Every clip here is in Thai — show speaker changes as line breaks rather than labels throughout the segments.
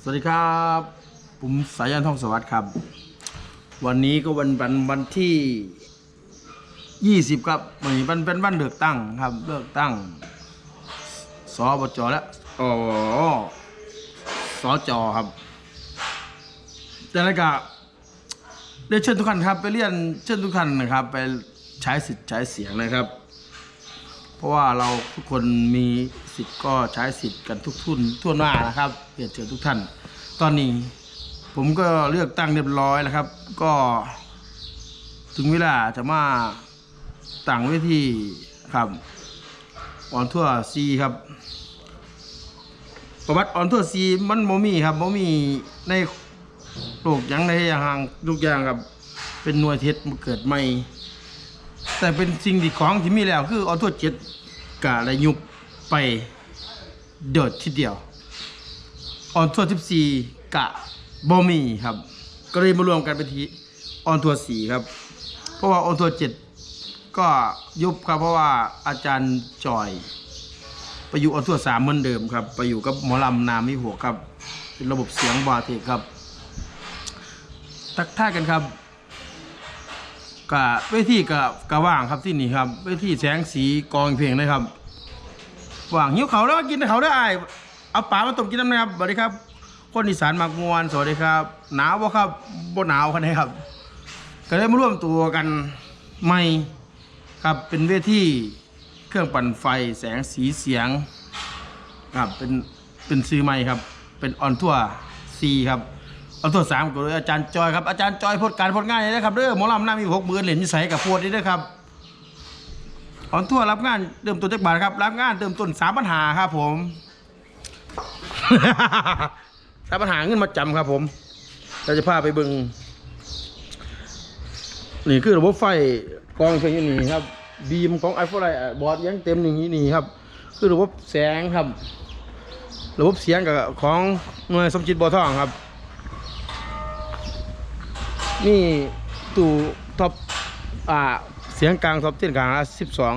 สวัสดีครับ ผมสายันทองสวัสดิ์ครับ วันนี้ก็วันวันวันที่ 20 ครับวันนี้เป็นเป็นวันเลือกตั้งครับ เลือกตั้งสบจและอ๋อสจครับ แต่ละกะเรียนเชิญทุกท่านครับ ไปเรียนเชิญทุกท่านนะครับ ไปใช้สิทธิ์ใช้เสียงนะครับ ราะว่าเราทุกคนมีสิทธิ์ก็ใช้สิทธิ์กันทุกทุนทั่วหน้านะครับเรียนเชิญทุกท่าน ตอนนี้ผมก็เลือกตั้งเรียบร้อยแล้วครับ ก็ ถึงเวลาจะมาต่างเวทีครับออนทั่วซีครับ ประวัติออนทั่วซีมันโมมีครับโมมีในโลกยังในอย่างทุกอย่างครับ เป็นหน่วยเทศมาเกิดใหม่แต่เป็นสิ่งที่ของที่มีแล้วคือออโต้เจ็ด กะระยุบไปเดิดทีเดียว ออนทัวร์14กะบอมีครับ ก็เลยมารวมกันเป็นทีออนทัวร์4ครับ เพราะว่าออนทัวร์7ก็ยุบครับเพราะว่าอาจารย์จอย ไปอยู่ออนทัวร์3เหมือนเดิมครับ ไปอยู่กับหมอลำนามิหัวครับ เป็นระบบเสียงบาเทครับ ทักทายกันครับกะเวทีกะกะว่างครับที่นี่ครับเวทีแสงสีกองเพลงนะครับ ว่างหิวเขาแล้วมากินเขาได้ออ้ายเอาปลามาต้มกินน้ำนะครับสวัสดีครับ คนอีสานมักมวนสวัสดีครับ หนาวบ่ครับบ่หนาวคันไหนครับ ก็ได้มาร่วมตัวกันใหม่ครับเป็นเวทีเครื่องปั่นไฟแสงสีเสียงครับเป็นเป็นซื้อใหม่ครับ เป็นออนทัวร์ซีครับเอาตัวสามก็เลยอาจารย์จอยครับอาจารย์จอยพดการพดง่ายเลยนะครับเด้อหมอลำหน้ามีหกหมื่นเหรียญนิสัยกับพวดนี่เด้อครับ ออนทั่วรับงานเริ่มต้นจากบาทครับ รับงานเริ่มต้นสามปัญหาครับ ผมสามปัญหาเงินมาจำครับ ผมเราจะพาไปเบิงนี่คือระบบไฟกองไฟอยู่นี่ครับบีมของไอโฟนไอบอร์ดยังเต็มอย่างนี้นี่ครับ คือระบบแสงครับ ระบบเสียงกับของหน่วยสมจิตบัวทองครับ นี่ตู้ท็อปอ่า เสียงกลางท็อปเต้นกลางละสิบสอง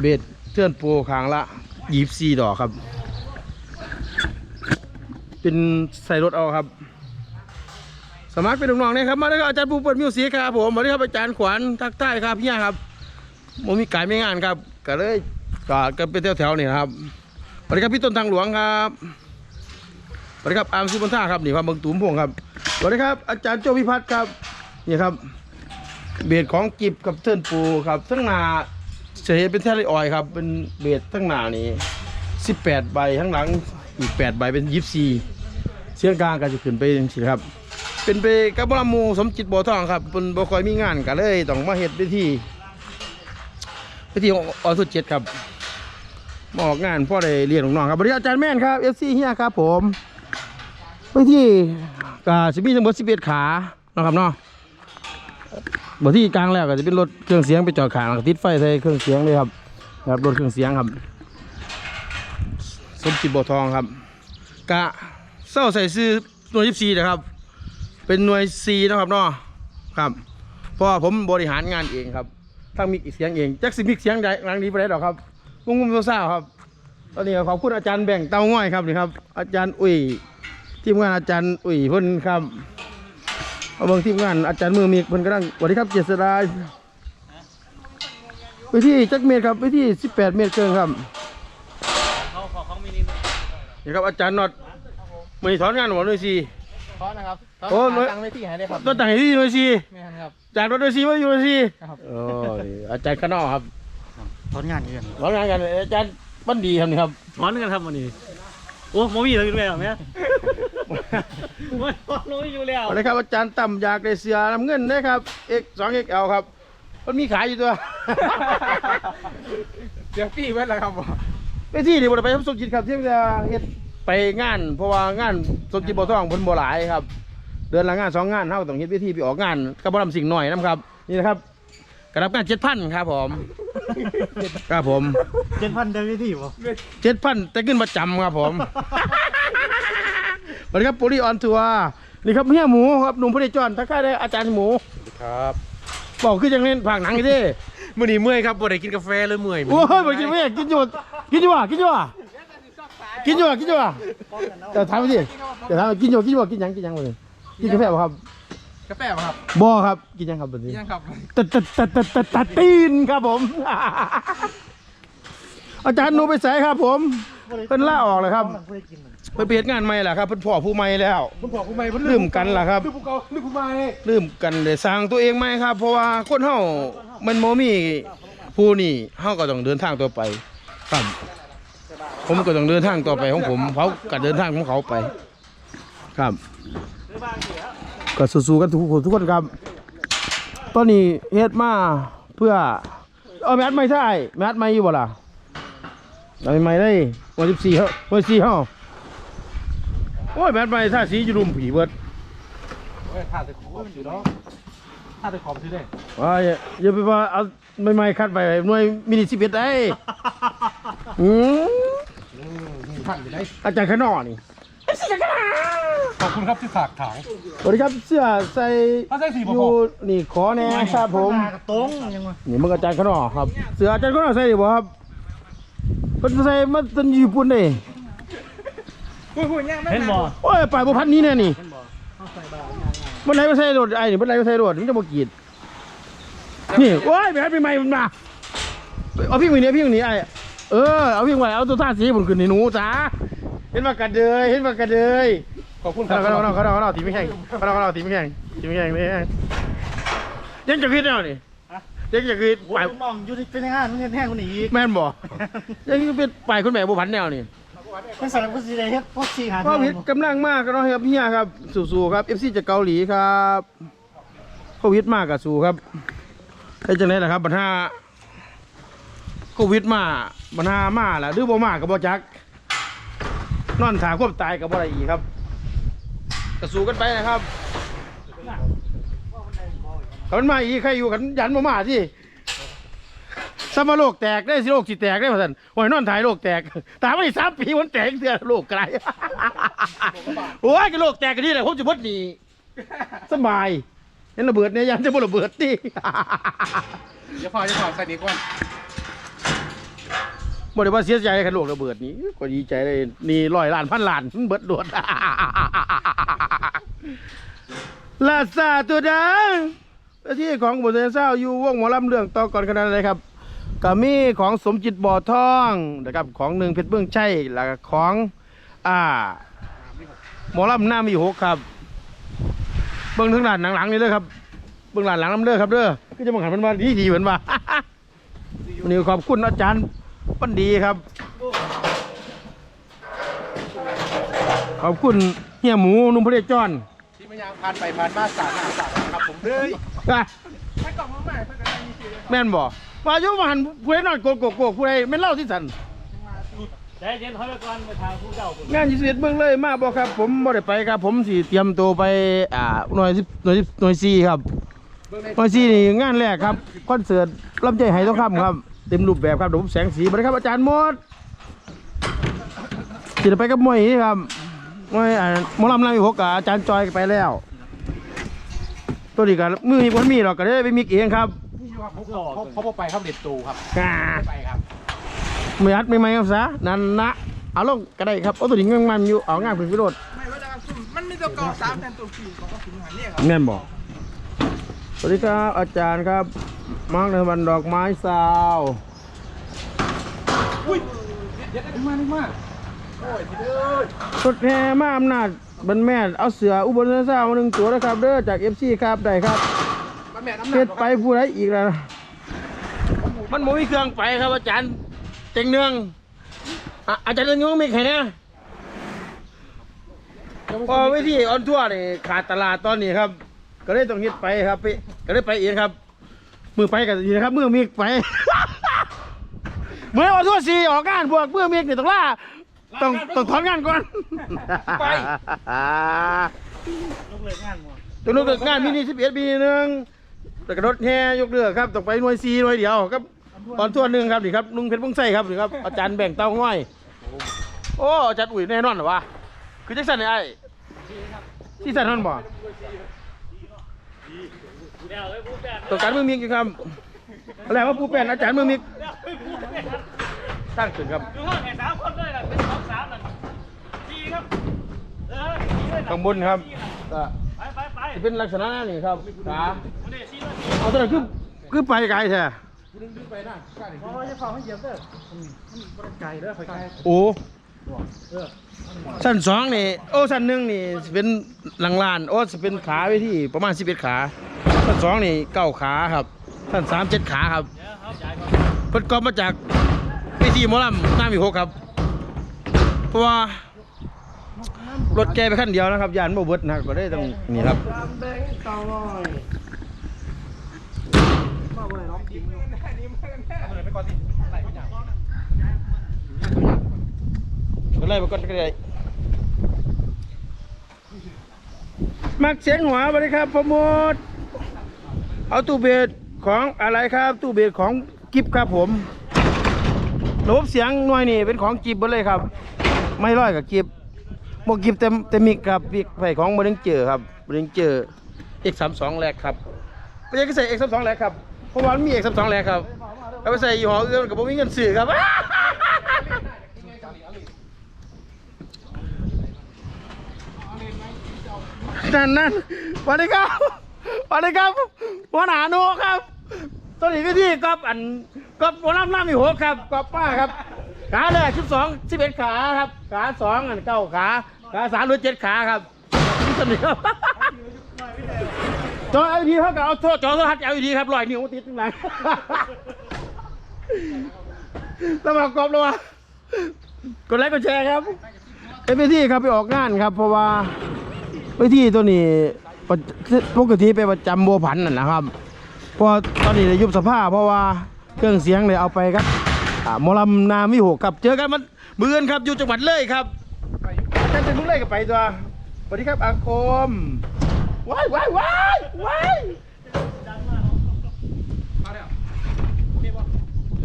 เบสเทื่อนโปรคางละยีบสี่ดอกครับ เป็นใส่รถเอาครับ สมัครเป็นน้องๆเนี่ยครับ มาเลยครับอาจารย์ปูเปิดมิวสิกครับผมมาเลยครับอาจารย์ขวัญทักทายครับเนี่ยครับผมมีการไม่งานครับ ก็เลยก็ก็เป็นแถวๆนี่นะครับสวัสดีครับพี่ต้นทางหลวงครับสวัสดีครับอาร์มซิบนท่าครับนี่ครับเบิงตุ้มพวงครับสวัสดีครับอาจารย์โจพิพัฒน์ครับนี่ครับ เบสของกิบกับเทิร์นปูครับทั้งหนาเฉยเป็นแทลออยครับ เป็นเบสทั้งหนานี่18ใบทั้งหลังอีก8ใบเป็น24เสียงกลางก็จะขึ้นไปจังซี่ครับ เป็นไปกับบรมูสมจิตบ่อทองครับเป็นบ่คอยมีงานก็เลยต้องมาเฮ็ดวิธีวิธีขออสุดเจ็ดครับมาออกงานพ่อได้เรียนน้องๆครับสวัสดีอาจารย์แม่นครับ FC เฮียครับผมบางที่ก็จะมีทั้งหมด11ขานะครับเนาะ บางที่กลางแล้วก็จะเป็นรถเครื่องเสียงไปจอดขางก็ติดไฟใส่เครื่องเสียงเลยครับนะครับรถเครื่องเสียงครับสมจิตบ่อทองครับกะเศร้าใส่ซื้อหน่วย24นะครับ เป็นหน่วย C นะครับเนาะครับเพราะว่าผมบริหารงานเองครับทั้งมิกเสียงเองจักสิมิกเสียงใดหลังนี้ไปได้ดอครับงงงๆเศร้าครับตอนนี้ขอบคุณอาจารย์แบ่งเตาง่อยครับนี่ครับอาจารย์อุ้ยทีมงานอาจารย์อุ้ยเพิ่นครับ เอาเบิ่งทีมงานอาจารย์มือมีเพิ่นกำลังสวัสดีครับเจษดาไปที่จักเมตรครับไปที่18 เมตรเกินครับ
เขาขอของมินิ
นี่ครับอาจารย์น็อตมือถอนงานหัวหน่วยซี
ขอนะครับ
โอ้ย
ตังไม่ที่หายได้ครับ
ต้นต่างที่หน่วยซี
ไม่ทันครับ
จากรถหน่วยซีมาอยู่หน่วยซี
ครับ
โอ้ยอาจารย์ข้างนอกครับ
ถอนงานอยู่กัน
ถอนงานกันอาจารย์บันดีครับนี่ครับ
ถอนกันครับวันนี้ โอ้โมมี่เราอยู่แล้วไหมไม่ถอนรู้อยู่แล้ว
สวัสดีครับ อาจารย์ต่ำอยากได้เสือน้ำเงินนะครับ X 2 XL ครับ มันมีขายอยู่ตัว
เดี๋ยวพี่ไว้แล้วครับ
ไปที่นี่บ่ได้ไปทำสมจิตครับที่จะเฮ็ดไปงาน เพราะว่างานสมจิตบ่ท่องเพิ่นบ่หลายครับ เดือนละงานสองงานเฮาต้องเฮ็ดวิธีไปออกงานกับบ่ทำสิ่งหน่อยนํครับ นี่นะครับ กระดับงาน7,000ครับผมครับผม
เจ็ดพันเดือนที่ป่ะ
7,000แต่ขึ้นประจำครับผมสวัสดีครับปุริออนทัวร์นี่ครับเฮียหมูครับหนุ่มพระเดชจอนทักทายได้อาจารย์หมู
ครับ
บอกคือจังเล่นผากหนังอยู่เด้
มื่อนี้เมื่อยครับบ่ได้กินกาแฟเลยเมื่อย
โอ้ยบ่กินไม่อยากกินอยู่กินอยู่ว่ะกินอยู่ว่ะกินอยู่บ่กินอยู่บ่เดี๋ยวถามไปสิเดี๋ยวถามว่ากินอยู่กินอยู่บ่กินหยังกินหยังบ่นี่กินกาแฟบ่ครับ
กาแฟป่ะครับ
บ่ครับกินหยังครับบัดนี้
ยังครับ
ตัดตัดตัดตัดตัดตัดตีนครับผม อาจารย์หนูไปใส่ครับผมเพิ่นล่าออกเลยครับไปเปลี่ยนงานใหม่แหละครับเพิ่นพ่อผู้ใหม่แล้ว
คุณบอกคุณไม่เพิ่น
ลืมกันล่ะครับ
ลืมผู้เก่าลืมผู้ใหม่
ลืมกันเลยสร้างตัวเองไหมครับ เพราะว่าคนเฮามันโมมีผู้นี่เฮาก็ต้องเดินทางต่อไปครับผมก็ต้องเดินทางต่อไปของผมเขาก็เดินทางของเขาไป ครับ ก็สู้ๆกันทุกคนทุกคนครับ ตอนนี้เฮ็ดมาเพื่อ เอาแมทไม่ใช่แมทไม่อยู่บ่ล่ะเอาไม่ได้วันที่สี่เฮาวันที่สี่เฮาโอ้ยแมทไม่ท่าสีอยู่รุมผีเบิด
เฮ้ยถ้าจะขอบซื้อเนาะถ้าจะขอบซื้อได้
ว่าอย่าอย่าไปว่าเอาไม่ไม่คัดไปหน่วยมินิสิบเอ็ดได้อืม
ท่านอยู่ไหน
อาจารย์ขนอนี่
ขอบคุณครับที่ฝากถาง
สวัสดีครับเสื้อใส่
ถ้าใส่สีบ่
อ
พ
ยู่
อ
นี่ขอแน่ครับผม
ตรงยังวะ
นี่มันก็อาจารย์ขนอครับ เสื้ออาจารย์ขนอใส่ดีบ่ครับเพิ่นใส่มาจนญี่ปุ่นเด้
เห็นบ่
โอ้ยปลายบ่พันนี้แน่นี่มันไหนมาใส่รถไอ้นี่มันไหนมาใส่รถมันจะบ่กรีดนี่โอ้ยไปหัดไปใหม่มันมาเอาพี่มือนี้พี่มือนี้ไอ้เออเอาพี่ไว้เอาตัวท่าสีบนขึ้นในหนูจ้า เห็นว่ากระเดยเห็นว่ากระเดย
ขอบคุณค
เขา
รับ
เราเขาเราเขาเราตีไม่แข็งเขาเราเขาเราตีไม่แข็งตีไม่แข็งเลยยังจะคิดแนวนี่ยังจะคิด
โอ้
ไป
ยน้องอยู่ที่เป็นงานมันเห็นแห้งคนนี้อีก
แม่นบ่ยังจะเป็นไปคนแม่บุพันแนวนี่
เป็นสารพัดสิได้เฮ็ดพวกสี่หา
พ่อพิษกำลังมากก็น้องครับเฮียครับสู้ๆครับเอฟซีจากเกาหลีครับโควิดมากกับสู้ครับไอ้จังไหนล่ะครับปัญหาโควิดมาปัญหามาล่ะดื้อบ่มากกับบ่จัก นอนถาควบตายกับบ่ได้อีกครับก็สู้กันไปนะครับขันมาอีกใครอยู่กันยันบ่มาสิสมาโลกแตกได้สิโลกสิแตกได้พ่ท่านโอ้ยนอนถ่ายโลกแตกตามมาอีกสามปีมันแตกเถื่อโลกไกลโอ้ยก็โลกแตกกันนี่แหละผมจะบดหนีสบายเห็นระเบิดเนี่ยยังจะบ่ระเบิดดิ
เดี๋ยวพอจะขอใส่ดีกว่า
บ่ได้ว่าเสียใจกันโลกระเบิดนี้ก็ดีใจเลยนี่ร้อยล้านพันล้านเบิดโดดลาซาตัวดังที่ของบทเรียนเศร้าอยู่วงหมอลำเรื่องต่อก่อนขนาดไหนครับก็มีของสมจิตบ่อทองนะครับของหนึ่งเพชรเบื้องชัยแล้วก็ของอ่าหมอลำหน้ามีหกครับ เบื้องทั้งหลังหลังๆนี่เลยครับเบื้องหลังหลังน้ำเด้อครับเด้อก็จะบังหันมันมาดีดีเหมือนว่าวันนี้ขอบคุณอาจารย์ ปันดีครับ ขอบคุณเฮียหมูนุ่มพระเดชจอน
ที่มันยังผ่านไปผ่านมาสาดหน้าสาดครับผมเฮ้ย
อะ
ไม่กล่องมาใหม่เพื่อนกันมีชื่อ
แม่นบ่ว่าอยู่มาหันผู้ใดนอนโกกโกกโกกผู้ใดแม่นเล่าที่สัน
ใจเย็นเขาไปก่อนไปทางผู้เจ้าพุ่น
งานยี่สิบเอ็ดเมืองเลยมาบ่ครับ ผมบ่ได้ไปครับ ผมสิเตรียมตัวไปอ่าหน่วยสิบหน่วยสิบหน่วยสี่ครับ
เบื้องใน
หน่วยสี่นี่งานแรกครับคอนเสิร์ตลำใจไหทองคำครับ เต็มรูปแบบครับเดี๋ยวผมแสงสีมาเลยครับอาจารย์มดสิได้ไปกับมวยนี่ครับมวยอ่ามอลำลำอีหกกับอาจารย์จอยไปแล้ว ตัวนี้ก็มือมีคนมีหรอกก็ได้ไปมิกเองครับ
เขาเขาบอกไปครับเด็ดตูครับ
อ่า
ไปครับ
ไม่อัดไม่ไม่ครับซะนั่นนะเอาลงก็ได้ครับเอาตัวนี้มันอยู่เอางานเป็นพิโรธ
ไม่ว่าจะซุ่มมันมีตัวก่าสามแทนตัวสี่ของก็ถึงหันเนี่ยครับ
แม่นบอก วัสดีครับอาจารย์ครับมาร์กในวันดอกไม้สาว
เด็ดได้มากมากโอ้ยทีเด้อ
รถแห่มาอำนาจบันแม่นเอาเสืออุบลเศร้ามาหนึ่งตัวนะครับเด้อจากเอฟซีครับได้ครับ
มันแม่น้ำหนั
เฮ็
ก
ดไปผู้ใดอีกแล้วนะมันบ่มีเครื่องไปครับอาจารย์เต็งเนืองอะอาจารย์เนืองมีใครเนี่ยพอวิธีออนทัวร์นี่ขาดตลาดตอนนี้ครับ ก็เลยต้องเฮ็ดไปครับไปก็เลยไปเองครับ มือไปกันดีนะครับมือมีไป เมื่อออนทัวร์สี่ออกงานพวกมือมีนี่ต้องล่าต้องต้องถอนงานก่อน
ไป
ลูกเลิกงานหมด
ตรงนู้นก็งานมินิสิบเอ็ดปีหนึ่งแต่กระโดดแห่ยกเรือครับต้องไปหน่วยซีหน่วยเดียวครับ ตอนทั่วหนึ่งครับนี่ครับลุงเพชรพงไส้ครับนี่ครับอาจารย์แบ่งเต้าง่อย โอ้อาจารย์อุ่ยแน่นอนเหรอวะคือจังสันนี่ไอ้ที่สันนั่นบ่
เดี๋ยวไอ้ผู้แปด
ตัวการมือมิกอยู่ครับอะไรว่าผู้เป็นอาจารย์มือมิก
เดี๋ยวไอ้ผู้แปด
สร้างถึงครับ
ดูห้องแห่งสามคนเลยล่ะเป็นสองสามนั่น
ข้างบนครับก็
ไปไปไป
จะเป็นลักษณะนี้ครับขา
วันนี้ซีน
เอาตัวนั้นคือคือไปไกลแท้
เพราะว่าจะฟังให้เหยียบเด้อไก่เด้อไก่
โอ้สั้นสองนี่ โอ้สั้นหนึ่งนี่สิเป็นหลังลาน โอ้สิเป็นขาไว้ที่ประมาณสิบเอ็ดขา สั้นสองนี่เก้าขาครับสั้นสามเจ็ดขาครับ
เดี๋ยวเขาจ่ายก่อน
เพิ่นก็มาจากเวทีหมอลำหน้ามีหกครับ เพราะว่ารถแกไปคันเดียวนะครับยานบ่เบิดนะครับก็ได้ต้องนี่ครับก็ไล่ไปก่อนก็ได้มักเสียงหัวสวัสดีครับปรโมท เอาตู้เบสของอะไรครับ ตู้เบสของกิฟครับผมระบบเสียงหน่วยนี่เป็นของกิฟหมดเลยครับ ไม่ร้อยกับกิฟโมกิฟเต็มเต็มมิกกับปีกไฟของบริงเจอครับบริงเจอ X32 แรกครับไม่ใช่ก็ใส่ X32 แรกครับเพราะว่ามันมี X32 แรกครับเอาไปใส่ยี่ห้ออื่นกับผมมีเงินซื้อครับนั่นนั่นวัสดีครับ สวัสดีครับหัวหน้าโนครับตัวนี้พี่ที่กอบอันกอบหัวลำน้ำมีหัวครับกอบป้าครับขาเลยสิบสองสิบเอ็ดขาครับขาสองอันเก้าขาขาสามหรือเจ็ดขาครับนี่สนิทครับจอเอลีเขาก็เอาโทษจอโทรทัศน์เอลีครับลอยนิ้วติดตรงไหนระวังกรอบระวังกดไลค์กดแชร์ครับเป็นพี่ที่ครับไปออกงานครับ เพราะว่าไปที่ตัวนี้ ประปกติไปประจำบัวผันนั่นนะครับเพอตอนนี้ได้ยุบสภาพเพราะว่าเครื่องเสียงเลยเอาไปครับอ่ามอลำนามิโหกครับเจอกันมันเบือนครับอยู่จังหวัดเลยครับท่านเป็นผู้เล่กับไปตัวสวัสดีครับอาคมว้ายว้ายว้ายว้าย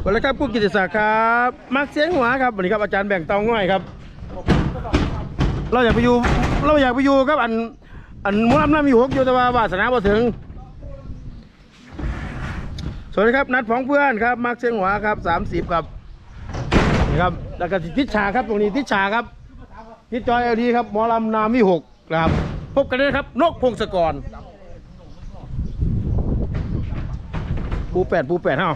สวัสดีครับผู้กิตติศักดิ์ครับมักเสียงหัวครับสวัสดีครับอาจารย์แบ่งเตาง่อยครับ เราอยากไปอยู่เราอยากไปอยู่ครับอัน อันมุลำน้ำมีหกอยู่แต่ว่าวาสนาบ่ถึง สวัสดีครับ นัดของเพื่อนครับมาร์คเชียงหัวครับสามสิบครับนี่ครับแล้วก็ทิศชาครับตรงนี้ทิศชาครับทิศจอยเอลดีครับหมอลำนามีหกครับพบกันเลยครับ นกพงศกรปูแปดปูแปดเฮ้า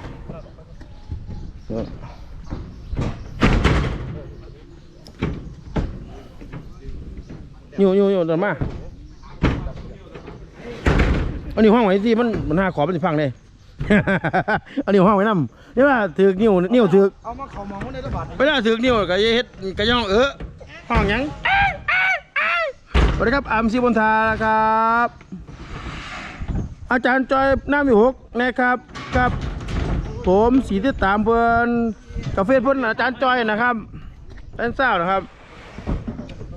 อยู่อยู่อยู่เดินมา อันนี้ห้องไว้ที่มันมันหาขอมันสิพังเลย อันนี้ห้องไว้นำนี่ว่าถือกนิ้วนิ้วถือก
เอามาเขามองในระบาด
ไม่ได้ถือกนิ้วก็อย่าเฮ็ดก็ย่องเออห้องหยังสวัสดีครับอามซีบนทาครับ อาจารย์จอยน้ำมีหกนะครับกับ ผมสีที่ตามเพื่อนกาแฟเพื่อนอาจารย์จอยนะครับเป็นเศร้านะครับ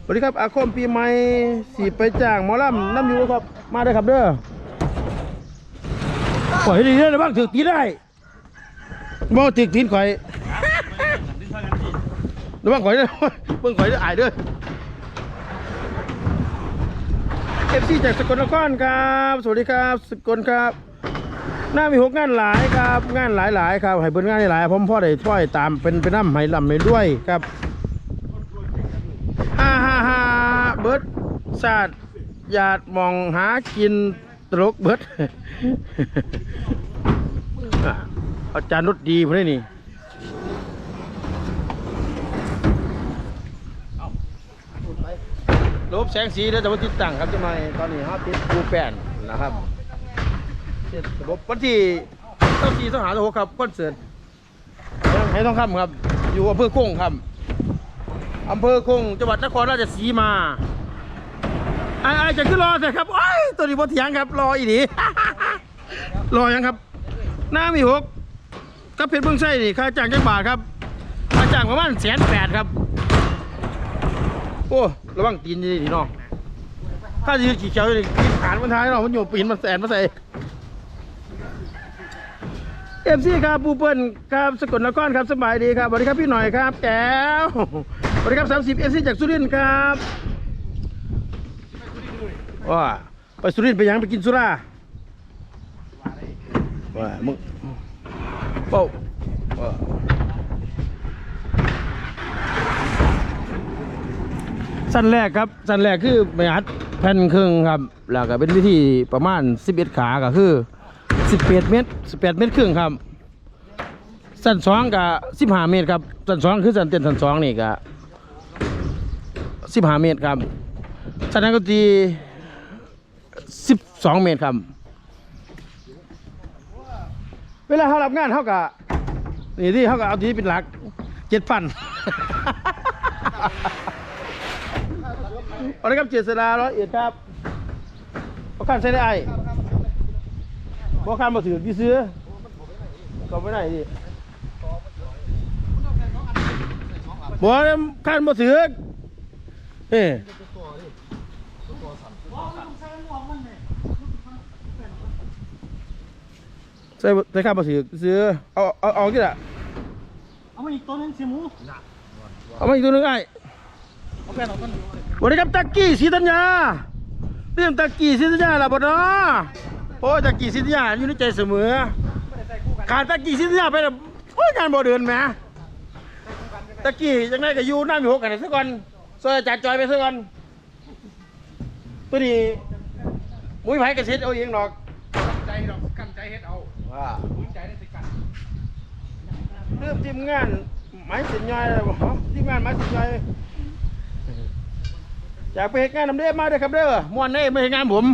สวัสดีครับอาคมปีใหม่สีไปจ้างหมอลำน้ำอยู่ครับ มาได้อครับเด้อ ปล่อยให้ดีเด้อนะบ้างถือตีได้บ่ถือตีนข่อย
ดิ้นช่วยกันสิ
ระวังข่อยเด้อเบิ่งข่อยเด้ออายเด้อเอฟซีจากสกลนครครับ สวัสดีครับ สกลครับหน้ามีหกงานหลายครับ งานหลายหลายๆครับให้เบิ่งงานหลายๆผมพ่อได้ถ้อยตามเป็นเป็นน้ำให้ลำให้ด้วยครับฮ่าฮ่าฮ่าเบิร์ดศาสตร์หยาดมองหากิน ตลกเบิดอาจารย์นุดดีพวกนี้นี่รูปแสงสีเดี๋ยวจะมาติดตั้งครับจะมาตอนนี้ฮะติดปูแป้นนะครับเสร็จระบบวันที่เต้าสี่สหาตัวครับคอนเสิร์ตให้ทองคำครับ อยู่อำเภอคงครับอำเภอคงจังหวัดนครราชสีมา ไอ้ไอ้จะขึ้นรอแต่ครับโอ้ยตัวนี้บนเถียงครับรออีดีรอยังครับ หน้ามีหกกับเพชรเบื้องไส้นี่ค่าจ้างจักบาทครับค่าจ้างประมาณแสนแปดครับ โอ้ระวังตีนดีดีน้องถ้ายืนขี่เขียวอยู่นี่กินขานมันท้ายเนามันอยู่ปีนมันแสนมาใส่เอฟซีครับปูเปิลครับสกลนครครับสบายดีครับสวัสดีครับพี่หน่อยครับแก้วสวัสดีครับสามสิบเอฟซีจากสุรินทร์ครับ ว้าไปสุรินทร์ไปยังไปกินสุราว่ามึงเป้าวสั้นแรกครับ สั้นแรกคือไปอัดแผ่นครึ่งครับ แล้วก็เป็นวิธีประมาณ 11 ขาก็คือ 18 เมตร 18 เมตรครึ่งครับ สั้นสองก็15 เมตรครับ สั้นสองคือสั้นเต้นสั้นสองนี่ก็15 เมตรครับสั้นนั้นก็ตี 12 เมตรครับ เวลาเขารับงานเขาก็นี่ที่เขาก็เอาที่เป็นหลักเจ็ดพันเอาละครับเจษดาร้อยเอ็ดครับเอาขันใส่ได้ไอ้บ่ขันมาถือที่ซื้อก็ไม่ได้ดิบ่ขันมาถือเอ้ ส่ใส่ขันมาถือซื้อเอาเอาเอากี่ละ
เอามาอีกตัวหนึงเสียหมู
เอามาอีกตัวหนึงไอ้
เอาแป้นออกกัน
สวัสดีครับตะกี้ศรีธัญญาเรื่องตะกี้ศรีธัญญาล่ะบ่เนาะโอ้ยตะกี้ศรีธัญญาอยู่ในใจเสมอขาดตะกี้ศรีธัญญาไปแล้วโอ้ยงานบ่เดินแหมตะกี้จังไดก็อยู่น้ำอยู่หกกันซะก่อนซอยอาจารย์จอยไปซะก่อนตัวนี้มุ้ยไผกระเซ็ดเอาเองดอก
ใจดอกกันใจเฮ็ดเอา
ว่า
พื้นใจได้สิกัน
เริ่มทีมงานไม้สินย่อยเลยบ่ทีมงานไม้สินย่อยอยากไปเฮ็ดงานนำเด้มาเด้อครับเด้อม่วนเด้ไม่เฮ็ดงานผม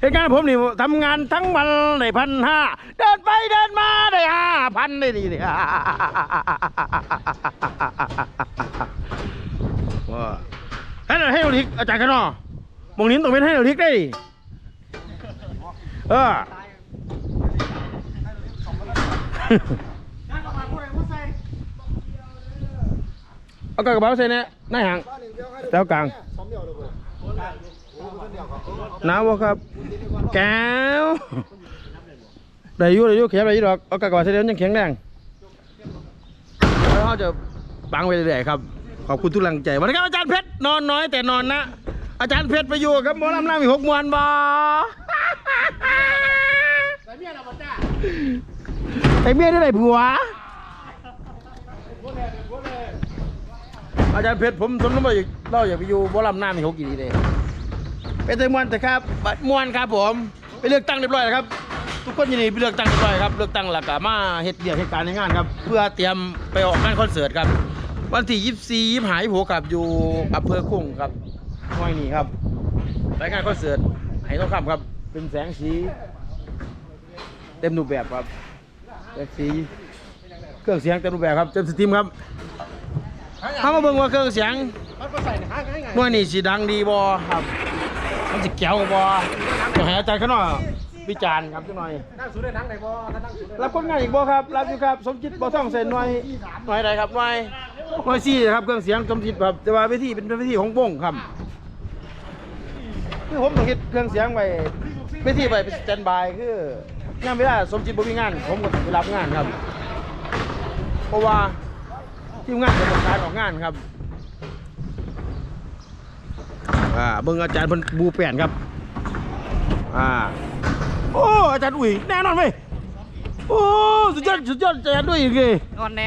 เฮ็ดงานผมนี่ทำงานทั้งวันได้พันห้าเดินไปเดินมาได้ห้าพันได้ดีเนี่ยว้าให้เราให้เราทิกอาจารย์กันเนาะมองนี้ต้องเป็นให้เราทิกได้ดิเออ เอากระเป๋าใส่เนี่ยหน้าหางแถวกลางหนาวบ่ครับ แก้วได้อยู่ได้อยู่แข็งได้อยู่ดอกเอากระเป๋าใส่เดี๋ยวยังแข็งแรงแล้วเขาจะบังไปเรื่อยๆครับ ขอบคุณทุกกำลังใจวันนี้ครับอาจารย์เพชรนอนน้อยแต่นอนนะอาจารย์เพชรไปอยู่กับหมอลำน้ำมีหกมวนบ่
ใส่เมียเราบ่จ้า
ไอ้เมียได้ไหนผัว อาจารย์เพชรผมสมมติว่าเราอยากไปอยู่บอลำน้ำมีหกกี่ดีเลยเป็นเตมวนแต่ครับบัตรมวนครับผมไปเลือกตั้งเรียบร้อยแล้วครับ ทุกคนอยินดีไปเลือกตั้งเรียบร้อยครับเลือกตั้งหลักมาเฮ็ดเดียกเหตุการณ์ในงานครับ เพื่อเตรียมไปออกงานคอนเสิร์ตครับ วันที่ยี่สี่ยี่หายโผครับอยู่อำเภอคุ้งครับห้วยนี่ครับไปงานคอนเสิร์ตให้ต้องคำครับ เป็นแสงสี เต็มรูปแบบครับแสงสี เครื่องเสียงเต็มรูปแบบครับเต็มสตรีมครับ เขามาเบิ่งว่าเครื่องเสียง
มันก็ใส่ในห้างง่าย
เมื่อนี่สิดังดีบ่ครับมันสิแก้วบ่ต้องให้อาจารย์เขาหน่อยวิจารณ์ครับจังหน่อย
ๆนั่งสูดได้นั่งไหนบ่ถ้านั่งสูดได้
รับคนงานอีกบ่ครับ รับอยู่ครับ สมจิตบ่ต้องเซ็นหน่วยหน่วยใดครับหน่วยหน่วยซี่ครับเครื่องเสียงสมจิตครับแต่ว่าเวทีเป็นเวทีของวงครับคือผมต้องเฮ็ดเครื่องเสียงไว้เวทีไว้เป็นสแตนด์บายคืองานเวลาสมจิตบ่มีงาน ผมก็ไปรับงานครับ เพราะว่า ทีมงานจะต้องการออกงานครับอ่าเบิ่งอาจารย์เพิ่นบูแป่นครับอ่าโอ้อาจารย์อุ้ยแน่นอนเว้ยโอ้สุดยอดสุดยอดอาจารย์อุ้ยอีกเลย
นอนแน่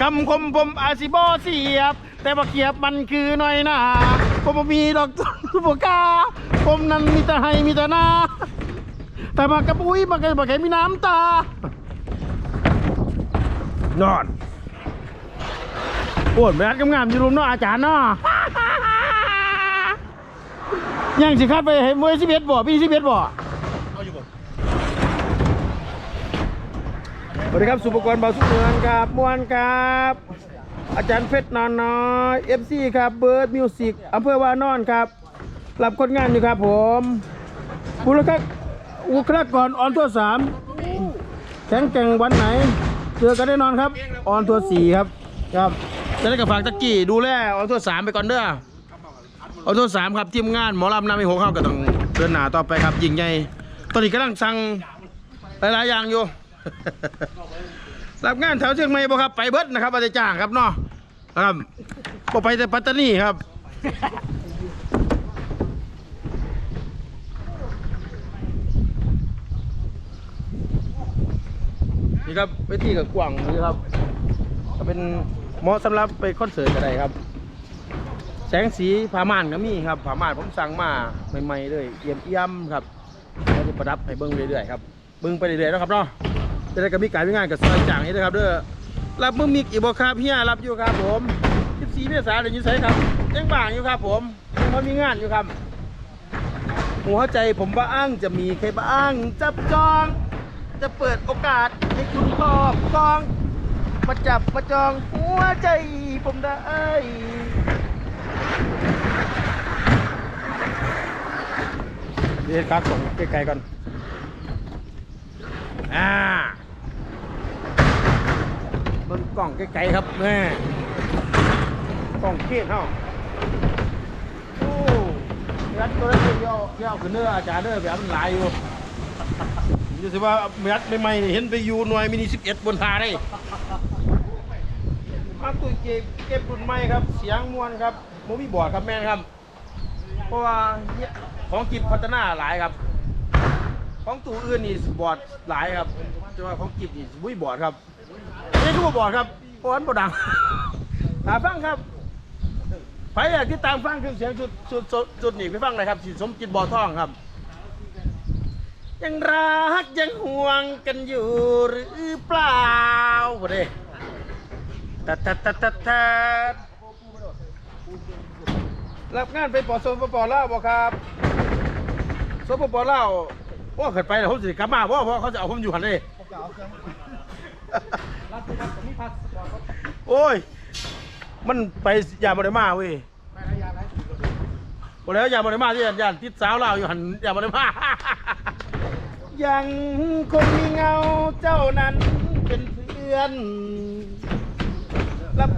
คำคมผมอาซิบอเสียบ แต่บักเขียบมันคือน้อยหนาผมบ่มีดอกบกล้าผมนั้นมีแต่ให้มีแต่หน้าแต่มากระปุ้ยมากระบอกแค่มีน้ำตานอน โอ้ยแม่นงามๆอยู่รุมเนาะอาจารย์เนาะยังสิคาดไปให้มวยสิบเอ็ดบ่ปีสิบเอ็ดบ่
เอาอยู่บ่
สวัสดีครับสุปกรณ์เบาสุเมืองครับมวนครับ อาจารย์เพชรนอนน้อยเอฟซีครับเบิร์ดมิวสิกอำเภอวานอนครับรับคนงานอยู่ครับผมบุรคักอุคลากรออนทัวร์สามแข่งแก่งวันไหน เจอกันแน่นอนครับ ออนทัวร์สี่ครับครับ จะได้กับฝากตะกี้ดูแลออนทัวสามไปก่อนเด้อออนทัวสามครับทีมงานหมอลำนำให้หกเข้าก็ต้องเดินหน้าต่อไปครับยิงใหญ่ตอนนี้กำลังสั่งหลายๆอย่างอยู่รับงานแถวเชียงใหม่บ่ครับไปเบิดนะครับอาจจะจ้างครับเนาะนะครับบ่ไปแต่ปัตตานีครับนี่ครับเวทีกับกว้างนี่ครับก็เป็น เหมาะสำหรับไปคอนเสิร์ตก็ได้ครับ แสงสีผ้าม่านก็มีครับผ้าม่านผมสั่งมาใหม่ๆเลยเอี่ยมเอี่ยมๆครับเราจะประดับให้เบิ้งเรื่อยๆครับเบิ้งไปเรื่อยๆนะครับเนาะจะได้กับมีการมีงานกับซอยจ่างนี้นะครับเด้อรับมือมิกอีบ่ครับเฮียรับอยู่ครับผม14เมษายนเดี๋ยวนี้ใช้ครับยังบางอยู่ครับ ผมยังพอมีงานอยู่ครับหัวใจผมบ้างจะมีใครบ้างจับจอง จะเปิดโอกาสให้คุณครอบครอง มาจับมาจองหัวใจผมได้เดี๋ยวครับส่งไกลๆก่อน อ่าเบนกล่องไกลๆครับแม่กล่องเครียดเนาะโอ้ยัดตัวนั้นเดียวเดียวคือเนื้ออาจารย์เนื้อแบบมันหลายอยู่ดูสิว่าเม็ดใหม่ๆเห็นไปอยู่หน่วยมินิ11บนทาได้ เก็บบรุ่นใหม่ครับ เสียงมวนครับโมมีบอร์ดครับแม่นครับ เพราะว่าของกิบพัฒนาหลายครับ ของตู้อื่นนี่บอร์ดหลายครับแต่ว่าของกิบนี่บุ้ยบอร์ดครับนี่คือบอร์ดครับเพราะอันบ่ดังหาฟังครับใครอยากติดตามฟังเครื่องเสียงจุดจุดจุดนี่ไปฟังเลยครับสิสมจิตบ่อทองครับ ยังรักยังห่วงกันอยู่หรือเปล่าเด้ ตัดตัดตัดตัดตัดรับงานไปปอสปปลาวบ่ครับสปปลาวว่าเกิดไปแล้วผมสิกลับมาบ่เพราะเขาจะเอาผมอยู่หันเลยโอ้ย มันไปยาบ่ไดมาเว้ยบ่แล้วยาบ่ไดมาที่ยานติดสาวลาวอยู่หันยาบ่ไดมายังคงมีเงาเจ้านั้นเป็นเพื่อน lập